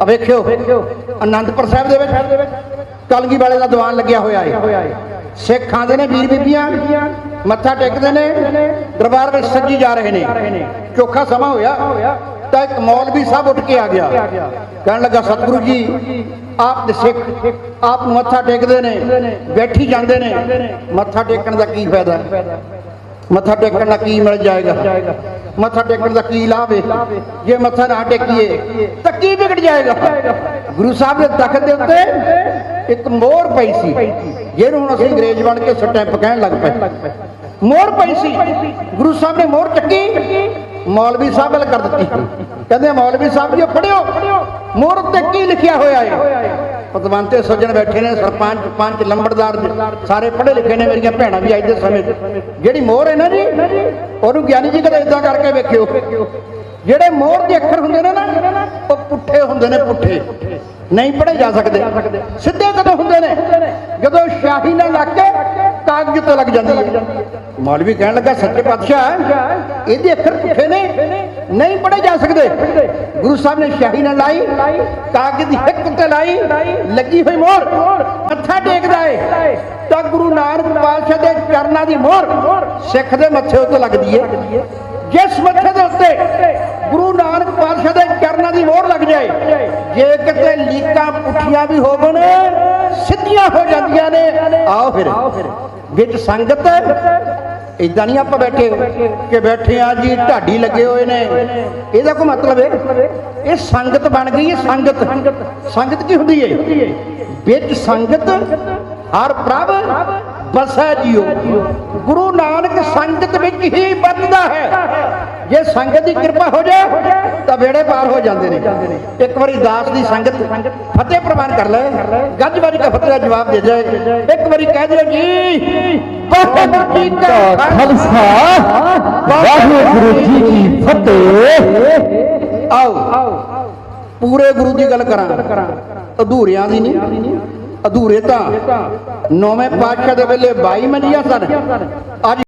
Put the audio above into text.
ਆ ਵੇਖਿਓ। ਆਨੰਦਪੁਰ ਸਾਹਿਬ ਦੇ ਵਿੱਚ ਕਲਗੀ ਵਾਲੇ ਦਾ ਦੀਵਾਨ ਲੱਗਿਆ ਹੋਇਆ ਹੈ ਸਿੱਖ ਆਂਦੇ ਨੇ ਵੀਰ ਬੀਬੀਆਂ ਮੱਥਾ ਟੇਕਦੇ ਨੇ ਦਰਬਾਰ ਵਿੱਚ ਸੱਜੀ ਜਾ ਰਹੇ ਨੇ। ਚੋਖਾ ਸਮਾਂ ਹੋਇਆ ਤਾਂ ਇੱਕ ਮੌਲਵੀ ਸਾਹਿਬ ਉੱਠ ਕੇ ਆ ਗਿਆ। ਕਹਿਣ ਲੱਗਾ ਸਤਿਗੁਰੂ ਜੀ ਆਪ ਦੇ ਸਿੱਖ ਆਪ ਨੂੰ ਮੱਥਾ ਟੇਕਦੇ ਨੇ ਬੈਠੀ ਜਾਂਦੇ ਨੇ। ਮੱਥਾ ਟੇਕਣ ਦਾ ਕੀ ਫਾਇਦਾ? ਮੱਥਾ ਟੇਕਣ ਦਾ ਕੀ ਮਿਲ ਜਾਏਗਾ? ਮੱਥਾ ਟੇਕਣ ਦਾ ਕੀ ਲਾਭ ਹੈ ਜੇ ਮੱਥਾ ਨਾ ਟੇਕੀਏ, ਤਾਂ ਕੀ ਵਿਗੜ ਜਾਏਗਾ? ਗੁਰੂ ਸਾਹਿਬ ਦੇ ਤਖਤ ਦੇ ਉੱਤੇ ਇੱਕ ਮੋਹਰ ਪਈ ਸੀ। ਜਿਹਨੂੰ ਹੁਣ ਅਸੀਂ ਅੰਗਰੇਜ਼ ਬਣ ਕੇ ਸਟੈਂਪ ਕਹਿਣ ਲੱਗ ਪਏ। ਮੋਹਰ ਪਈ ਸੀ। ਗੁਰੂ ਸਾਹਿਬ ਨੇ ਮੋਹਰ ਚੱਕੀ। ਮੌਲਵੀ ਸਾਹਿਬ ਵੱਲ ਕਰ ਦਿੱਤੀ। ਕਹਿੰਦੇ ਮੌਲਵੀ ਸਾਹਿਬ ਜੀ ਪੜਿਓ ਮੋਹਰ ਉੱਤੇ ਕੀ ਲਿਖਿਆ ਹੋਇਆ ਹੈ ਪਤਵੰਤੇ ਸੱਜਣ ਬੈਠੇ ਨੇ, ਸਰਪੰਚ, ਪੰਚ, ਲੰਬੜਦਾਰ ਸਾਰੇ ਪੜ੍ਹੇ ਲਿਖੇ ਨੇ ਮੇਰੀਆਂ ਭੈਣਾਂ ਵੀ ਅੱਜ ਦੇ ਸਮੇਂ ਜਿਹੜੀ ਮੋਹਰ ਹੈ ਨਾ ਜੀ, ਉਹਨੂੰ ਗਿਆਨੀ ਜੀ ਕਦੇ ਇਦਾਂ ਕਰਕੇ ਵੇਖਿਓ। ਜਿਹੜੇ ਮੋਹਰ ਦੇ ਅੱਖਰ ਹੁੰਦੇ ਨੇ ਨਾ, ਉਹ ਪੁੱਠੇ ਹੁੰਦੇ ਨੇ ਪੁੱਠੇ। ਨਹੀਂ ਪੜ੍ਹੇ ਜਾ ਸਕਦੇ। ਸਿੱਧੇ ਕਦੋਂ ਹੁੰਦੇ ਨੇ? ਜਦੋਂ ਸ਼ਾਹੀ ਨਾਲ ਲੱਗ ਕੇ ਕਾਗਜ਼ ਤੇ ਲੱਗ ਜਾਂਦੀ ਹੈ। ਮੌਲਵੀ ਕਹਿਣ ਲੱਗਾ, ਸੱਚੇ ਪਾਤਸ਼ਾਹ, ਇਹਦੇ ਅੱਖਰ ਪੁੱਠੇ ਨੇ। ਨਹੀਂ ਪੜ੍ਹੇ ਜਾ ਸਕਦੇ। ਗੁਰੂ ਸਾਹਿਬ ਨੇ ਸ਼ਾਹੀ ਨਾਲ ਲਾਈ, ਕਾਗਜ਼ ਦੀ ਹਿੱਕ ਤੇ ਲਾਈ, ਲੱਗੀ ਹੋਈ ਮੋਹਰ, ਮੱਥਾ ਟੇਕਦਾ ਏ। ਤਾਂ ਗੁਰੂ ਨਾਨਕ ਪਾਤਸ਼ਾਹ ਦੇ ਚਰਨਾਂ ਦੀ ਮੋਹਰ ਸਿੱਖ ਦੇ ਮੱਥੇ ਉੱਤੇ ਲੱਗਦੀ ਏ। ਜਿਸ ਮੱਥੇ ਦੇ ਉੱਤੇ ਗੁਰੂ ਨਾਨਕ ਪਾਤਸ਼ਾਹ ਦੇ ਚਰਨਾਂ ਦੀ ਮੋਹਰ ਲੱਗ ਜਾਏ, ਜੇ ਕਿਤੇ ਲੀਕਾਂ ਪੁੱਠੀਆਂ ਵੀ ਹੋਵਣ, ਸਿੱਧੀਆਂ ਹੋ ਜਾਂਦੀਆਂ ਨੇ, ਆਓ ਫਿਰ। ਵਿੱਚ ਸੰਗਤ ਇਦਾਂ ਨਹੀਂ ਆਪਾਂ ਬੈਠੇ ਕਿ ਬੈਠੇ ਆ ਜੀ, ਢਾਡੀ ਲੱਗੇ ਹੋਏ ਨੇ। ਇਹਦਾ ਕੋਈ ਮਤਲਬ ਹੈ? ਇਹ ਸੰਗਤ ਬਣ ਗਈ ਹੈ, ਸੰਗਤ। ਸੰਗਤ ਕੀ ਹੁੰਦੀ ਹੈ? ਵਿੱਚ ਸੰਗਤ, ਹਰ ਪ੍ਰਭ ਬਸੈ ਜੀਓ। ਗੁਰੂ ਨਾਨਕ ਸੰਗਤ ਵਿੱਚ ਹੀ ਬੰਦਾ ਹੈ। ਜੇ ਸੰਗਤ ਦੀ ਕਿਰਪਾ ਹੋ ਜਾਏ, ਤਾਂ ਬੇੜੇ ਪਾਰ ਹੋ ਜਾਂਦੇ ਨੇ। ਇੱਕ ਵਾਰੀ ਦਾਸ ਦੀ ਸੰਗਤ ਫਤਿਹ ਪ੍ਰਵਾਨ ਕਰ ਲੈ ਗੱਜ ਵਾਰੀ ਦਾ ਫਤਿਹ ਦਾ ਜਵਾਬ ਦੇ ਜਾਏ। ਇੱਕ ਵਾਰੀ ਕਹਿ ਦੇ ਜੀ ਵਾਹਿਗੁਰੂ ਜੀ ਕਾ ਖਾਲਸਾ। ਵਾਹਿਗੁਰੂ ਜੀ ਕੀ ਫਤਿਹ। ਆਓ, ਪੂਰੇ ਗੁਰੂ ਦੀ ਗੱਲ ਕਰਾਂ। ਅਧੂਰਿਆਂ ਦੀ ਨਹੀਂ, ਅਧੂਰੇ ਤਾਂ। ਨੌਵੇਂ ਪਾਤਸ਼ਾਹ ਦੇ ਵੇਲੇ 22 ਮੰਜੀਆਂ ਸਨ। ਅੱਜ